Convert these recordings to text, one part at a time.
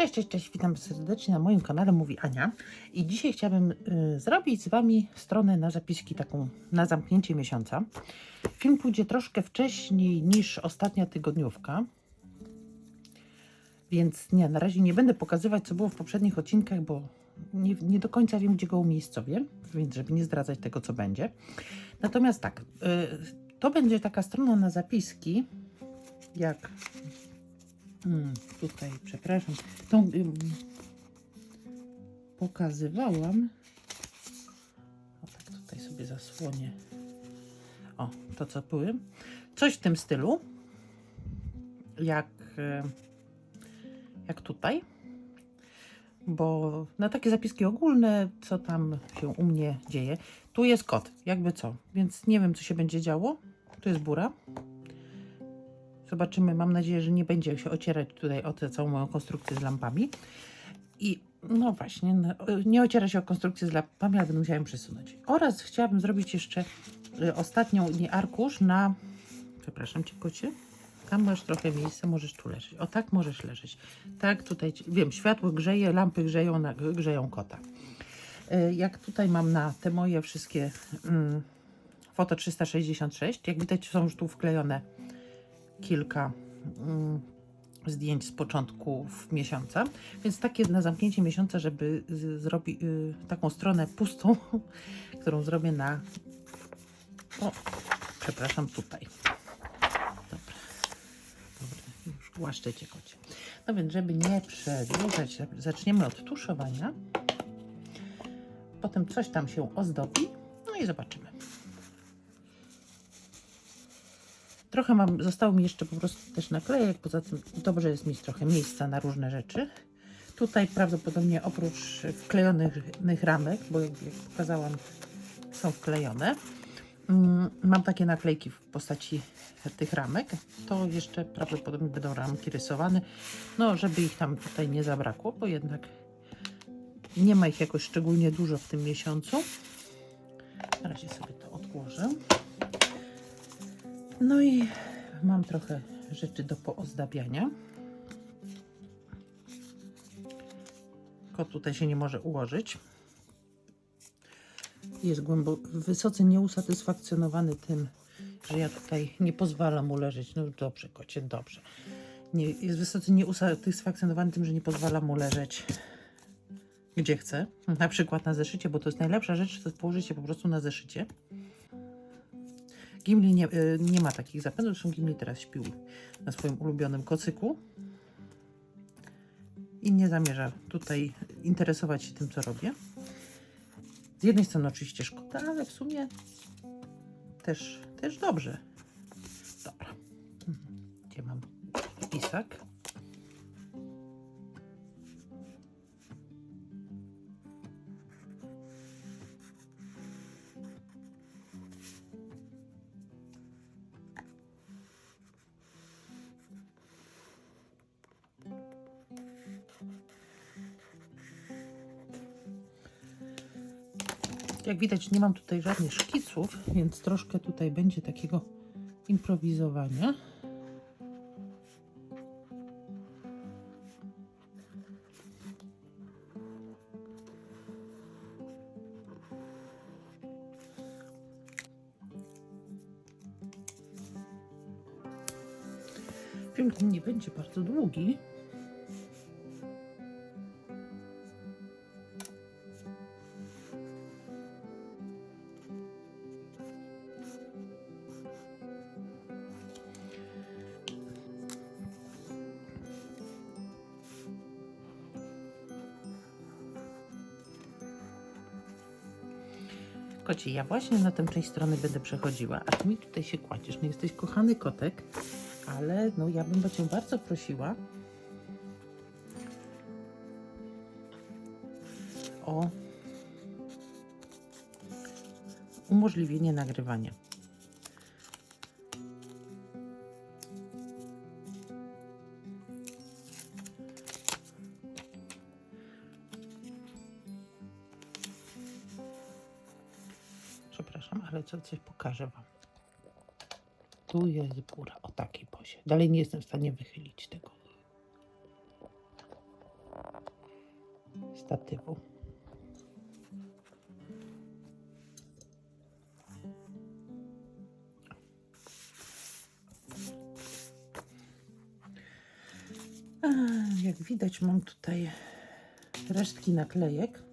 Cześć, cześć, cześć, witam serdecznie na moim kanale, mówi Ania. I dzisiaj chciałabym y, zrobić z Wami stronę na zapiski, taką na zamknięcie miesiąca. Film pójdzie troszkę wcześniej niż ostatnia tygodniówka. Więc nie, na razie nie będę pokazywać, co było w poprzednich odcinkach, bo nie, nie do końca wiem, gdzie go umiejscowię, więc żeby nie zdradzać tego, co będzie. Natomiast tak, y, to będzie taka strona na zapiski, jak Hmm, tutaj, przepraszam, tą pokazywałam. O tak, tutaj sobie zasłonię. O, to co były. Coś w tym stylu. Jak, e, jak tutaj. Bo na takie zapiski ogólne, co tam się u mnie dzieje. Tu jest kot, jakby co. Więc nie wiem, co się będzie działo. Tu jest bura. Zobaczymy, mam nadzieję, że nie będzie się ocierać tutaj o tę całą moją konstrukcję z lampami. I no właśnie, no, nie ociera się o konstrukcję z lampami, ale będę musiała ją przesunąć. Oraz chciałabym zrobić jeszcze y, ostatnią arkusz na... Przepraszam Cię, kocie. Tam masz trochę miejsca, możesz tu leżeć. O tak możesz leżeć. Tak, tutaj, wiem, światło grzeje, lampy grzeją, na, grzeją kota. Y, Jak tutaj mam na te moje wszystkie mm, foto 366, jak widać są już tu wklejone kilka mm, zdjęć z początków miesiąca. Więc takie na zamknięcie miesiąca, żeby zrobić taką stronę pustą, którą zrobię na. O, przepraszam, tutaj. Dobra. Dobra, już głaszczę cię kocie. No więc, żeby nie przedłużać, zaczniemy od tuszowania. Potem coś tam się ozdobi. No i zobaczymy. Trochę mam, zostało mi jeszcze po prostu też naklejek, poza tym dobrze jest mieć trochę miejsca na różne rzeczy. Tutaj prawdopodobnie oprócz wklejonych ramek, bo jak, pokazałam, są wklejone, mm, mam takie naklejki w postaci tych ramek. To jeszcze prawdopodobnie będą ramki rysowane, no żeby ich tam tutaj nie zabrakło, bo jednak nie ma ich jakoś szczególnie dużo w tym miesiącu. Na razie sobie to odłożę. No i mam trochę rzeczy do poozdabiania. Kot tutaj się nie może ułożyć. Jest głęboko, wysoce nieusatysfakcjonowany tym, że ja tutaj nie pozwalam mu leżeć. No dobrze, kocie, dobrze. Nie, jest wysoce nieusatysfakcjonowany tym, że nie pozwalam mu leżeć gdzie chce. Na przykład na zeszycie, bo to jest najlepsza rzecz, to położyć się po prostu na zeszycie. Gimli nie, y, nie ma takich zapędów, zresztą Gimli teraz śpił na swoim ulubionym kocyku i nie zamierza tutaj interesować się tym, co robię. Z jednej strony oczywiście szkoda, ale w sumie też, też dobrze. Dobra. Mhm. Gdzie mam pisak? Jak widać, nie mam tutaj żadnych szkiców, więc troszkę tutaj będzie takiego improwizowania. Film nie będzie bardzo długi. Ja właśnie na tę część strony będę przechodziła, a ty mi tutaj się kładziesz. No jesteś kochany kotek, ale no ja bym cię bardzo prosiła o umożliwienie nagrywania. Coś pokażę Wam. Tu jest góra o takiej pozie. Dalej nie jestem w stanie wychylić tego. statywu. A, Jak widać, mam tutaj resztki naklejek.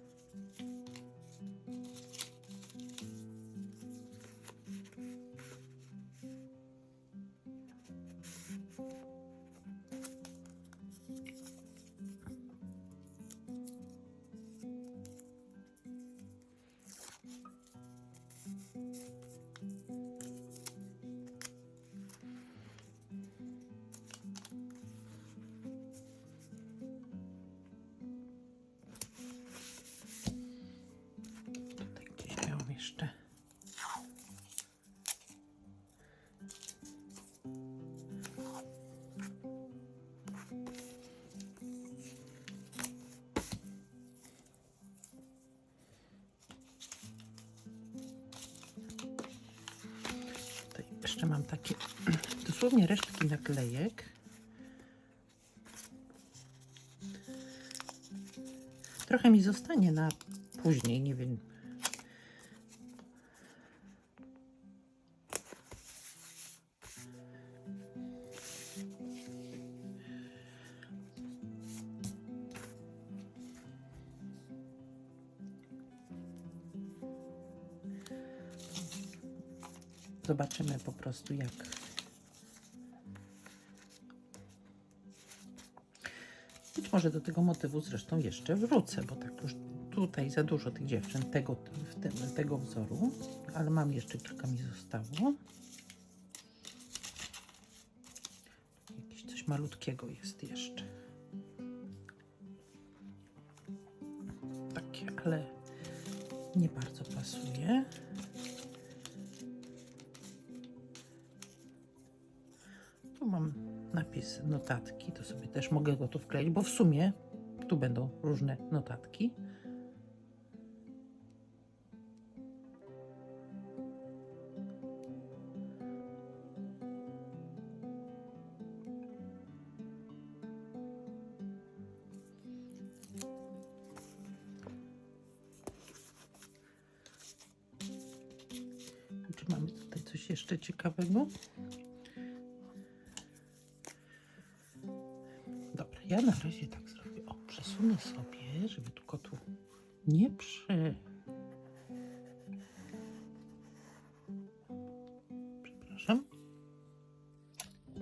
Jeszcze. Tutaj jeszcze mam takie dosłownie resztki naklejek. Trochę mi zostanie na później, nie wiem. Zobaczymy po prostu jak. Być może do tego motywu zresztą jeszcze wrócę, bo tak już tutaj za dużo tych dziewczyn tego, tym, tego wzoru, ale mam jeszcze kilka mi zostało. Jakieś coś malutkiego jest jeszcze. Takie, ale nie bardzo pasuje. Napis notatki, to sobie też mogę go tu wkleić, bo w sumie tu będą różne notatki. Czy mamy tutaj coś jeszcze ciekawego? Tak zrobię. O, przesunę sobie, żeby tu kotu nie przy... Przepraszam.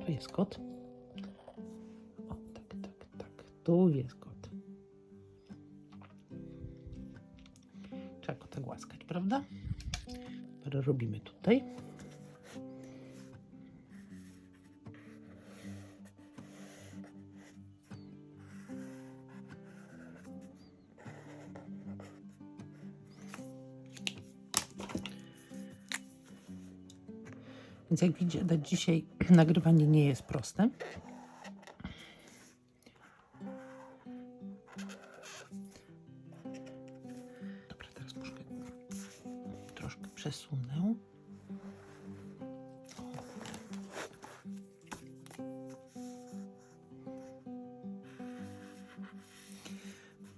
Tu jest kot. O, tak, tak, tak. Tu jest kot. Trzeba kota głaskać, prawda? Robimy tutaj. Więc jak widać, dzisiaj nagrywanie nie jest proste. Dobra, teraz troszkę, troszkę przesunę.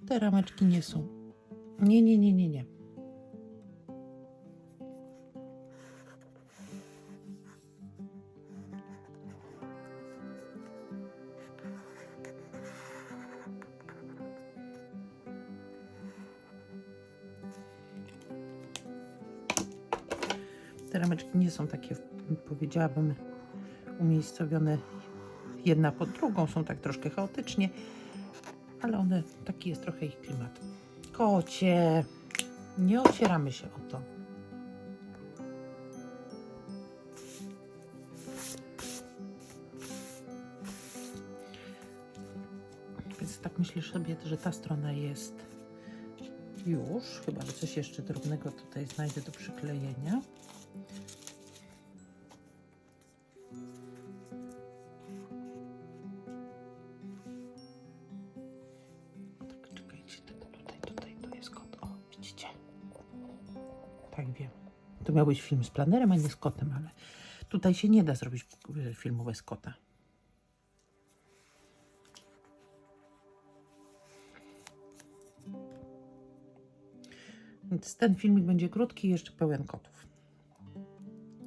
Te rameczki nie są. Nie, nie, nie, nie, nie. Te rameczki nie są takie, powiedziałabym, umiejscowione jedna pod drugą, są tak troszkę chaotycznie, ale one, taki jest trochę ich klimat. Kocie, nie ocieramy się o to. Więc tak myślisz sobie, że ta strona jest już, chyba że coś jeszcze drobnego tutaj znajdę do przyklejenia. Tak, czekajcie, tutaj, tutaj, tu jest kot. O, widzicie? Tak wiem. To miał być film z planerem, a nie z kotem, ale tutaj się nie da zrobić y, filmu bez kota. Więc ten filmik będzie krótki i jeszcze pełen kotów.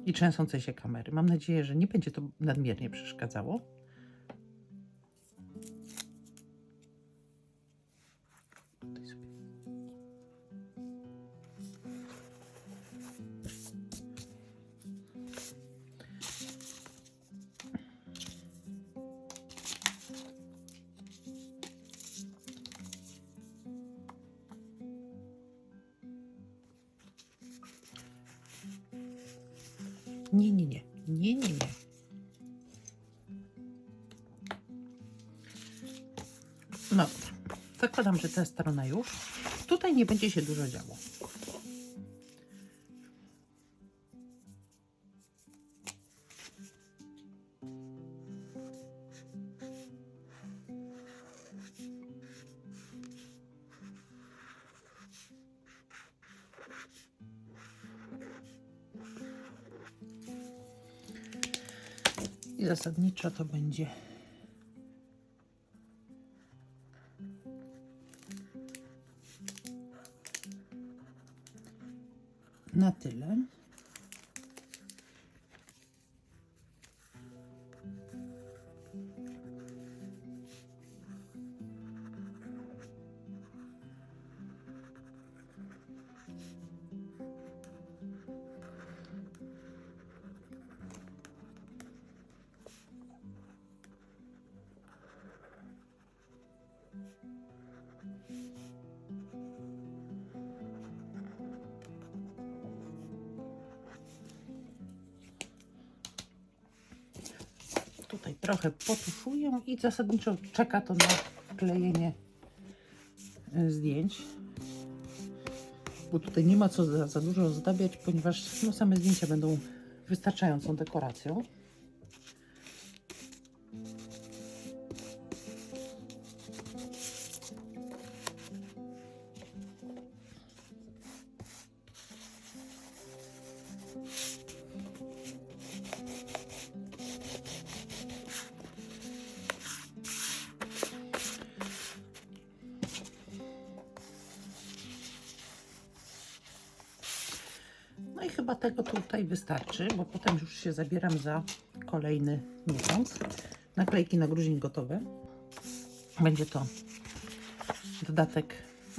I trzęsącej się kamery. Mam nadzieję, że nie będzie to nadmiernie przeszkadzało. Nie, nie. Nie. No, zakładam, że ta strona już. Tutaj nie będzie się dużo działo. I zasadniczo to będzie Tutaj trochę potuszuję i zasadniczo czeka to na klejenie y, zdjęć. Bo tutaj nie ma co za, za dużo zdabiać, ponieważ no, same zdjęcia będą wystarczającą dekoracją. Chyba tego tutaj wystarczy, bo potem już się zabieram za kolejny miesiąc. Naklejki na grudzień gotowe. Będzie to dodatek.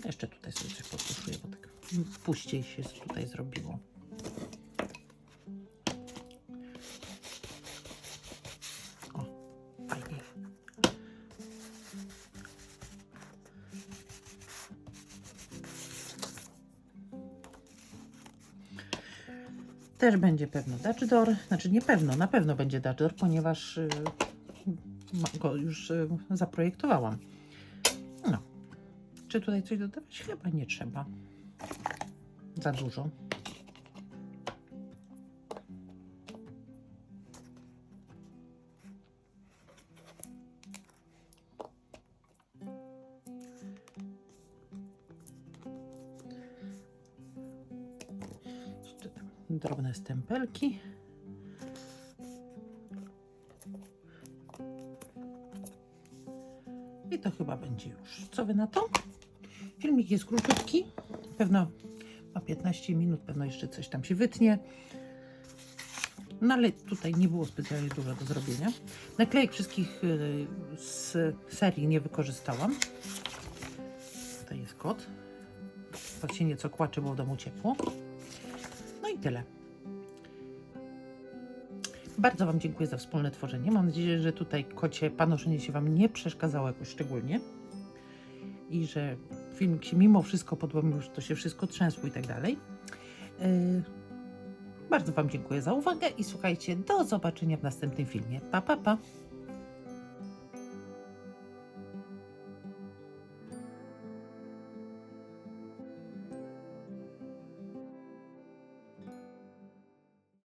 Jeszcze tutaj sobie coś podtuszuję, bo tak puściej się tutaj zrobiło. Też będzie pewno Dutch Door, znaczy nie pewno, na pewno będzie Dutch Door, ponieważ y, go już y, zaprojektowałam. No. Czy tutaj coś dodawać? Chyba nie trzeba. Za dużo. Drobne stempelki. I to chyba będzie już. Co wy na to? Filmik jest króciutki. Pewno ma 15 minut, pewno jeszcze coś tam się wytnie. No ale tutaj nie było specjalnie dużo do zrobienia. Naklejek wszystkich y, z serii nie wykorzystałam. Tutaj jest kot. Kot się nieco kłaczy, bo w domu ciepło. No i tyle. Bardzo Wam dziękuję za wspólne tworzenie. Mam nadzieję, że tutaj kocie panoszenie się Wam nie przeszkadzało jakoś szczególnie. I że filmik się mimo wszystko podobał, że to się wszystko trzęsło i tak dalej. Yy, bardzo Wam dziękuję za uwagę i słuchajcie, do zobaczenia w następnym filmie. Pa, pa, pa!